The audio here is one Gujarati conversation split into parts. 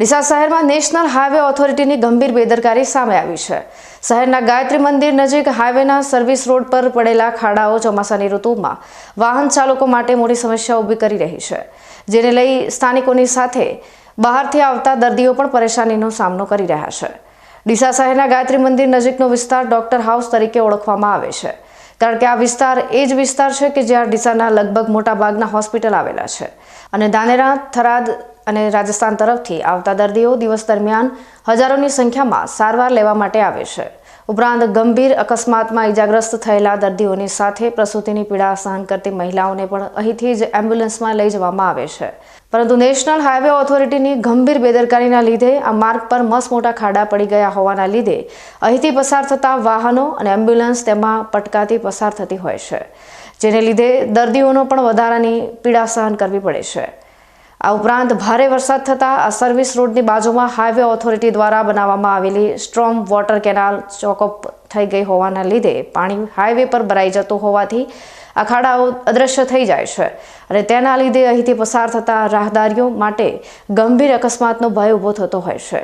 ડીસા શહેરમાં નેશનલ હાઈવે ઓથોરિટીની ગંભીર બેદરકારી સામે આવી છે. શહેરના ગાયત્રી મંદિર નજીક હાઈવેના સર્વિસ રોડ પર પડેલા ખાડાઓ ચોમાસાની ઋતુમાં વાહન ચાલકો માટે મોટી સમસ્યા ઊભી કરી રહી છે. જેને લઈ સ્થાનિકોની સાથે બહારથી આવતા દર્દીઓ પણ પરેશાનીનો સામનો કરી રહ્યા છે. ડીસા શહેરના ગાયત્રી મંદિર નજીકનો વિસ્તાર ડોક્ટર હાઉસ તરીકે ઓળખવામાં આવે છે. કારણ કે આ વિસ્તાર એ જ વિસ્તાર છે કે જ્યાં ડીસાના લગભગ મોટાભાગના હોસ્પિટલ આવેલા છે. અને ધાનેરા, થરાદ અને રાજસ્થાન તરફથી આવતા દર્દીઓ દિવસ દરમિયાન હજારોની સંખ્યામાં સારવાર લેવા માટે આવે છે. ઉપરાંત ગંભીર અકસ્માતમાં ઈજાગ્રસ્ત થયેલા દર્દીઓની સાથે પ્રસૂતિની પીડા સહન કરતી મહિલાઓને પણ અહીંથી જ એમ્બ્યુલન્સમાં લઈ જવામાં આવે છે. પરંતુ નેશનલ હાઈવે ઓથોરિટીની ગંભીર બેદરકારીના લીધે આ માર્ગ પર મસ્ત મોટા ખાડા પડી ગયા હોવાના લીધે અહીંથી પસાર થતા વાહનો અને એમ્બ્યુલન્સ તેમાં પટકાતી પસાર થતી હોય છે, જેને લીધે દર્દીઓનો પણ વધારાની પીડા સહન કરવી પડે છે. આ ઉપરાંત ભારે વરસાદ થતાં આ સર્વિસ રોડની બાજુમાં હાઈવે ઓથોરિટી દ્વારા બનાવવામાં આવેલી સ્ટ્રોમ વોટર કેનાલ ચોકઅપ થઈ ગઈ હોવાના લીધે પાણી હાઈવે પર ભરાઈ જતું હોવાથી આ ખાડાઓ અદૃશ્ય થઈ જાય છે અને તેના લીધે અહીંથી પસાર થતા રાહદારીઓ માટે ગંભીર અકસ્માતનો ભય ઊભો થતો હોય છે.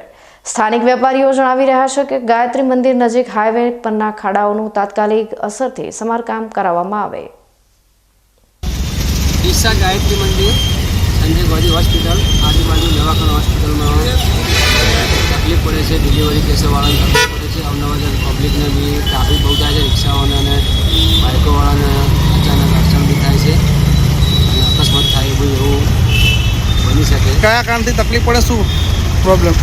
સ્થાનિક વેપારીઓ જણાવી રહ્યા છે કે ગાયત્રી મંદિર નજીક હાઈવે પરના ખાડાઓનું તાત્કાલિક અસરથી સમારકામ કરાવવામાં આવે. ઈશા ગાયત્રી મંદિર. સંજય હોસ્પિટલ આજુબાજુ દવાખાના હોસ્પિટલમાં તકલીફ પડે છે ડિલિવરી કેસવાળાને તકલીફ પડે છે. અવનવર પબ્લિકને બી ટ્રાફિક બહુ થાય છે રિક્ષાઓને અને બાઇકોવાળાને અચાનક અડચણ બી થાય છે. અને અકસ્માત થાય એવું એવું બની શકે. કયા કારણથી તકલીફ પડે શું પ્રોબ્લેમ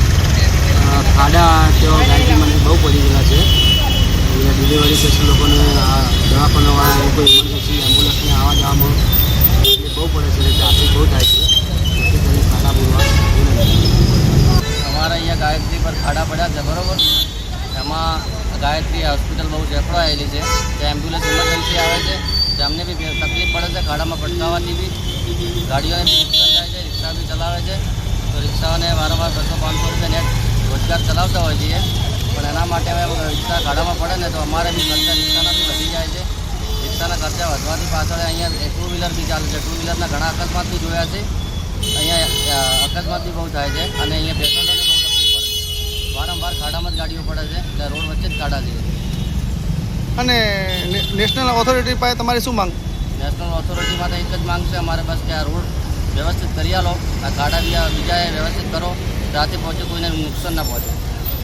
ખાડા તેઓ ગાડી મને બહુ પડી ગયેલા છે. અહીંયા ડિલિવરી પેશન્ટ લોકોને દવાખાનાવાળા કોઈ ઇમરજન્સી એમ્બ્યુલન્સને આવવા જવામાં તકલીફ બહુ પડે છે અને ટ્રાફિક બહુ થાય છે જેથી કરીને ખાડા પૂરવા અમારા અહીંયા ગાયત્રી પર ખાડા પડ્યા છે, બરોબર? એમાં ગાયત્રી હોસ્પિટલ બહુ જફળાયેલી છે, ત્યાં એમ્બ્યુલન્સ ઇમરજન્સી આવે છે તેમને બી તકલીફ પડે છે, ખાડામાં પટકાવવાથી બી ગાડીઓને બી નુકસાન થાય છે, રિક્ષા બી ચલાવે છે. તો રિક્ષાઓને વારંવાર બસો પાંચસો રૂપિયા નેટ રોજગાર ચલાવતા હોય છીએ. પણ એના માટે હવે રિક્ષા ખાડામાં પડે ને તો અમારે બી ખર્ચા રિક્ષાના બી વધી જાય છે. રિક્ષાના ખર્ચા વધવાથી પાછળ અહીંયા ટુ વ્હીલર બી ચાલે છે. ટુ વ્હીલરના ઘણા અકસ્માત બી જોયા છે. અહીંયા અકસ્માત બી બહુ થાય છે. અને અહીંયા પેશન્ટોને બહુ તકલીફ પડે છે વારંવાર ખાડામાં જ ગાડીઓ પડે છે એટલે રોડ વચ્ચે જ ગાડા છે. અને નેશનલ ઓથોરિટી પાસે તમારી શું માંગ? નેશનલ ઓથોરિટીમાં તો એક જ માંગ છે અમારે બસ કે આ રોડ વ્યવસ્થિત કરી આલો આ ગાડા બીજા બીજાએ વ્યવસ્થિત કરો ત્યાંથી પહોંચે કોઈને નુકસાન ના પહોંચે.